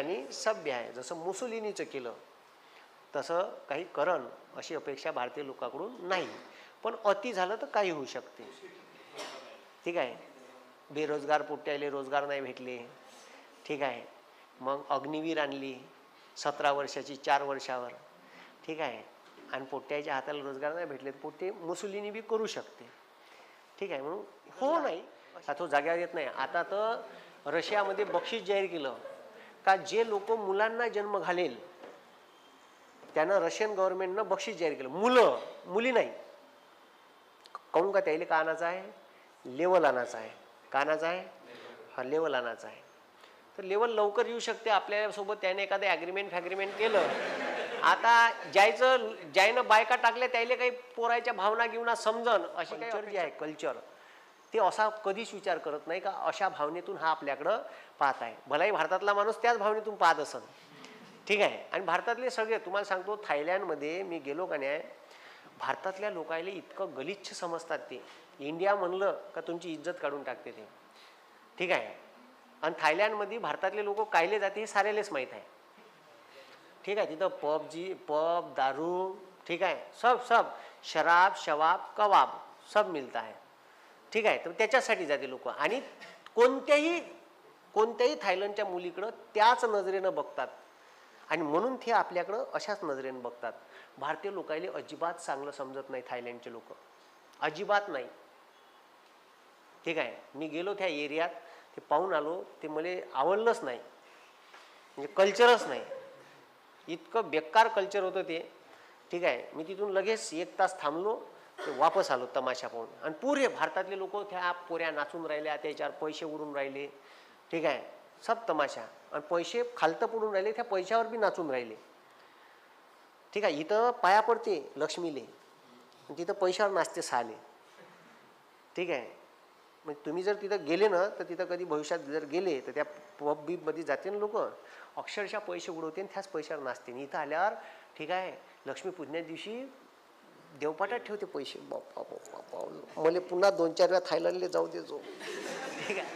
आणि सभ्य आहे. जसं मुसुलिनीचं केलं तसं काही करण अशी अपेक्षा भारतीय लोकांकडून नाही. पण अति झालं तर काही होऊ शकते. ठीक आहे? बेरोजगार पोट्याले रोजगार नाही भेटले. ठीक आहे? मग अग्निवीर आणली सतरा वर्षाची चार वर्षावर. ठीक आहे? आणि पोट्याच्या हाताला रोजगार नाही भेटले तर पोट्टे मुसुलिनी बी करू शकते. ठीक आहे? म्हणून हो नाही. आता तो जाग्यावर येत नाही. आता तर रशियामध्ये बक्षीस जाहीर केलं. का जे लोक मुलांना जन्म घालेल त्यानं रशियन गव्हर्नमेंटनं बक्षीस जाहीर केलं. मुलं मुली नाही. काहून का त्याला का आणायचं आहे? लेवल आणायचं आहे. का आणायचं आहे? हा लेवल आणायचं आहे. तर लेवल लवकर येऊ शकते. आपल्यासोबत त्याने एखादं ॲग्रीमेंट फॅग्रीमेंट केलं. आता ज्याचं ज्यानं बायका टाकल्या त्याला काही पोरायच्या भावना गिवना समजन अशी काही जी आहे कल्चर ते असा कधीच विचार करत नाही का अशा भावनेतून हा आपल्याकडं पाहत आहे. भलाही भारतातला माणूस त्याच भावनेतून पाहत असन. ठीक आहे. आणि भारतातले सगळे तुम्हाला सांगतो थायलंडमध्ये मी गेलो का नाही भारतातल्या लोकायला इतकं गलिच्छ समजतात ते. इंडिया म्हणलं का तुमची इज्जत काढून टाकते ते. ठीक आहे. आणि थायलंडमध्ये भारतातले लोक कायले जाते हे सारेलेच माहीत आहे. ठीक आहे. तिथं पब जी पब दारू ठीक आहे. सब सब. शराब शवाब कबाब सब मिलता आहे. ठीक आहे तर त्याच्यासाठी जाते लोक. आणि कोणत्याही कोणत्याही थायलंडच्या मुलीकडं त्याच नजरेनं बघतात. आणि म्हणून ते आपल्याकडं अशाच नजरेनं बघतात. भारतीय लोकायले अजिबात चांगलं समजत नाही थायलंडचे लोक. अजिबात नाही. ठीक आहे मी गेलो त्या एरियात ते पाहून आलो ते मला आवडलंच नाही. म्हणजे कल्चरच नाही. इतकं बेकार कल्चर होतं ते. ठीक आहे मी तिथून लगेच एक तास थांबलो. ते वापस आलो तमाशा पाहून. आणि पुरे भारतातले लोक त्या पोऱ्या नाचून राहिल्या त्याच्यावर पैसे उडून राहिले. ठीक आहे? सब तमाशा. आणि पैसे खालतं पडून राहिले त्या पैशावर बी नाचून राहिले. ठीक आहे? इथं पाया पडते लक्ष्मीले. तिथं पैशावर नाचते साले. ठीक आहे? मग तुम्ही जर तिथं गेले ना तर तिथं कधी भविष्यात जर गेले तर त्या पब बीबमध्ये जाते ना लोक. अक्षरशः पैसे उडवते आणि त्याच पैशावर नाचते. आणि इथं आल्यावर ठीक आहे? लक्ष्मीपूजन्या दिवशी देवपाटात ठेवते पैसे. बाप्पा बाप्पा बाप्पा मला पुन्हा दोन चार वेळा थायलंडला जाऊ दे जो. ठीक आहे.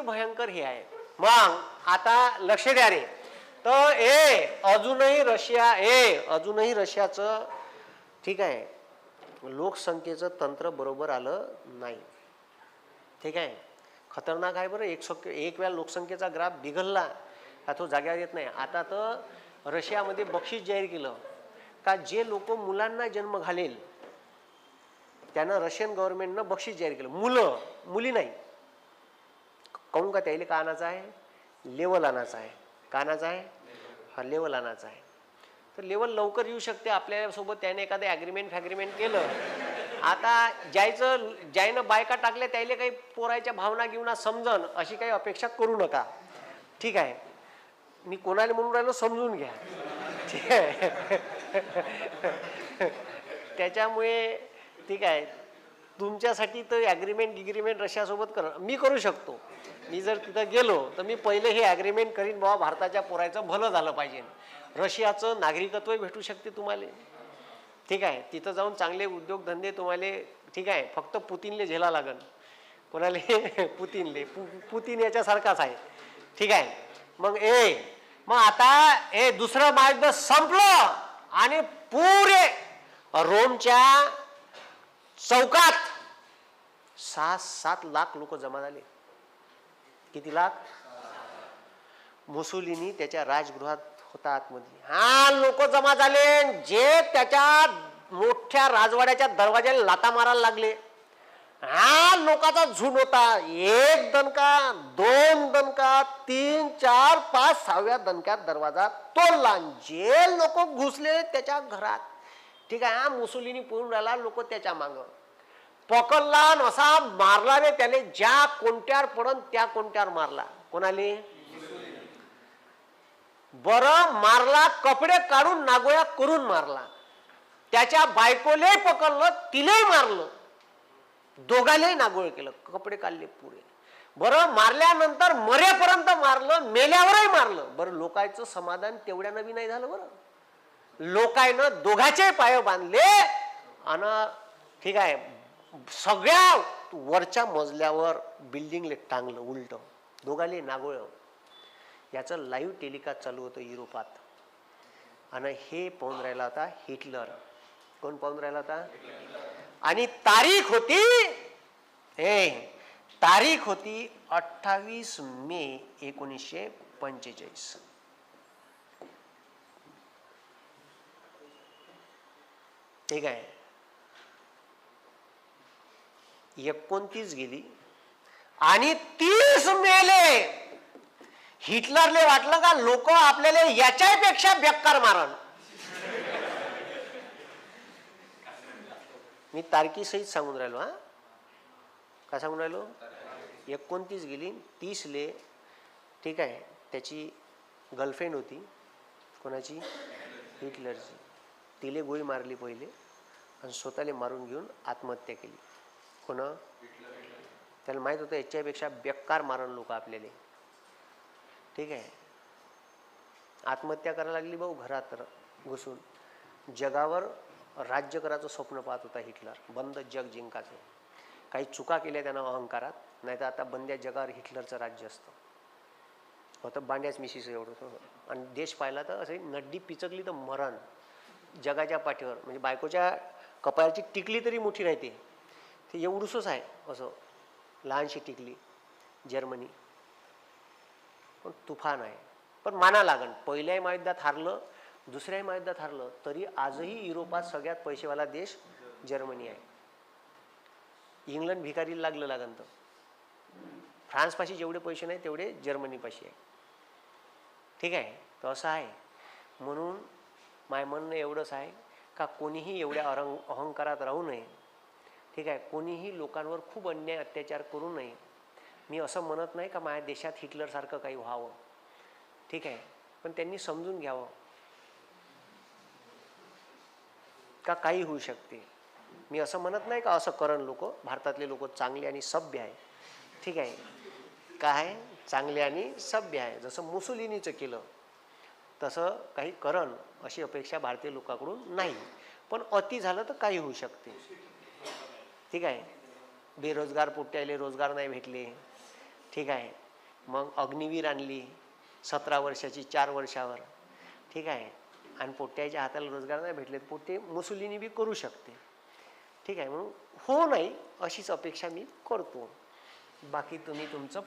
भयंकर हे आहे. मग आता लक्ष द्या रे. तर ए अजूनही रशिया ए अजूनही रशियाचं ठीक आहे. लोकसंख्येचं तंत्र बरोबर आलं नाही. ठीक आहे. खतरनाक आहे बरं. एक सक एक वेळा लोकसंख्येचा ग्राफ बिघडला का तो जाग्यावर येत नाही. आता तर रशियामध्ये बक्षीस जाहीर केलं. का जे लोक मुलांना जन्म घालेल त्यानं रशियन गव्हर्नमेंटनं बक्षीस जाहीर केलं. मुलं मुली नाही. काहून का त्याला का आणायचं आहे? लेवल आणायचं आहे. का आणायचं आहे? हा लेवल आणायचा आहे. तर लेवल लवकर येऊ शकते. आपल्यासोबत त्याने एखादं ॲग्रीमेंट फॅग्रीमेंट केलं. आता ज्यायचं ज्यानं बायका टाकल्या त्याला काही पोरायच्या भावना गिवना समजन अशी काही अपेक्षा करू नका. ठीक आहे. मी कोणाला म्हणून राहिलो समजून घ्या. ठीक आहे. त्याच्यामुळे ठीक आहे. तुमच्यासाठी तर ॲग्रीमेंट गिग्रीमेंट रशियासोबत कर मी करू शकतो. मी जर तिथं गेलो तर मी पहिले हे ॲग्रीमेंट करीन बाबा भारताच्या पोरायचं भलं झालं पाहिजे. रशियाचं नागरिकत्व भेटू शकते तुम्हाला. ठीक आहे. तिथं जाऊन चांगले उद्योगधंदे तुम्हाला ठीक आहे. फक्त पुतीनले झेला लागन. कोणाले? पुतीनले. पु पुतीन याच्यासारखाच आहे. ठीक आहे. मग ए मग आता ए दुसरं महायुद्ध संपलं! आणि पुरे रोमच्या चौकात सहा सात लाख लोक जमा झाले. किती लाख? मुसुलिनी त्याच्या राजगृहात होता आतमध्ये. हा लोक जमा झाले जे त्याच्या मोठ्या राजवाड्याच्या दरवाजाला लाता मारायला लागले. हा लोकांचा झुंड होता. एक दणका दोन दणका तीन चार पाच सहाव्या दणक्यात दरवाजा तोडला. जे लोक घुसले त्याच्या घरात ठीक आहे हा मुसोलिनी पळून राहिला लोक त्याच्या मागं. पकडला असा मारला रे त्याने ज्या कोणत्यावर पडन त्या कोणत्यावर मारला. कोणाले? बरं मारला कपडे काढून नागोया करून मारला. त्याच्या बायकोले पकडलं तिलाही मारलं. दोघांनाही नागोळ केलं कपडे काढले पुरे बरं मारल्यानंतर मरेपर्यंत मारलं मेल्यावरही मारलं. बरं लोकांचं समाधान तेवढ्या नवी नाही झालं बरं. लोकायनं दोघाचे पाय बांधले आणि ठीक आहे सगळ्या वरच्या मजल्यावर बिल्डिंगले टांगलं उलट. दोघाले नागोळ. याचं लाईव्ह टेलिकास्ट चालू होतं युरोपात. आणि हे पाहून राहिला होता हिटलर. कोण पाहून राहिला होता? आणि तारीख होती हे तारीख होती अठ्ठावीस मे एकोणीसशे पंचेचाळीस. ठीक आहे? एकोणतीस गेली आणि तीस मेले. हिटलरले वाटलं का लोक आपल्याला याच्यापेक्षा बेकार मारण मी तारकीसहित सांगून राहिलो हा? काय सांगून राहिलो? एकोणतीस गेली तीसले ठीक आहे त्याची गर्लफ्रेंड होती. कोणाची? हिटलरची. तिले गोळी मारली पहिले आणि स्वतःला मारून घेऊन आत्महत्या केली. कोण? त्याला माहीत होतं याच्यापेक्षा बेकार मारण लोक आपल्याला. ठीक आहे. आत्महत्या करायला लागली भाऊ घरात घुसून. जगावर राज्य करायचं स्वप्न पाहत होता हिटलर. बंद जग जिंकाचं. काही चुका केल्या त्यानं अहंकारात नाही तर आता बंद्या जगावर हिटलरचं राज्य असतं. होतं बांड्याच मिशीस एवढं. होतं आणि देश पाहिला तर असे नड्डी पिचकली तर मरण. जगाच्या पाठीवर. म्हणजे बायकोच्या कपाळाची टिकली तरी मोठी राहते ते. एवढूसच आहे असं. लहानशी टिकली. जर्मनी. पण तुफान आहे. पण माना लागण पहिल्याही महायुद्धात हारलं दुसऱ्याही महायुद्धात हरलं तरी आजही युरोपात सगळ्यात पैसेवाला देश जर्मनी आहे. इंग्लंड भिकारीला लागलं लागंत. फ्रान्सपाशी जेवढे पैसे नाही तेवढे जर्मनीपाशी आहे. ठीक आहे? तो असं आहे. म्हणून माय म्हणणं एवढंच आहे का कोणीही एवढ्या अरंग अहंकारात राहू नये. ठीक आहे? कोणीही लोकांवर खूप अन्याय अत्याचार करू नये. मी असं म्हणत नाही का माझ्या देशात हिटलरसारखं काही व्हावं. ठीक आहे? पण त्यांनी समजून घ्यावं. का काही होऊ शकते. मी असं म्हणत नाही का असं करण लोक भारतातले लोक चांगले आणि सभ्य आहे. ठीक आहे. काय? चांगले आणि सभ्य आहे. जसं मुसुलिनीचं केलं तसं काही करण अशी अपेक्षा भारतीय लोकांकडून नाही. पण अति झालं तर काही होऊ शकते. ठीक आहे. बेरोजगार पोट्याले रोजगार नाही भेटले. ठीक आहे. मग अग्निवीर आणली सतरा वर्षाची चार वर्षावर. ठीक आहे. आणि पोट्याच्या हाताला रोजगार नाही भेटले तर पोट्टे मुसुलिनी बी करू शकते. ठीक आहे म्हणून हो नाही अशीच अपेक्षा मी करतो. बाकी तुम्ही तुमचं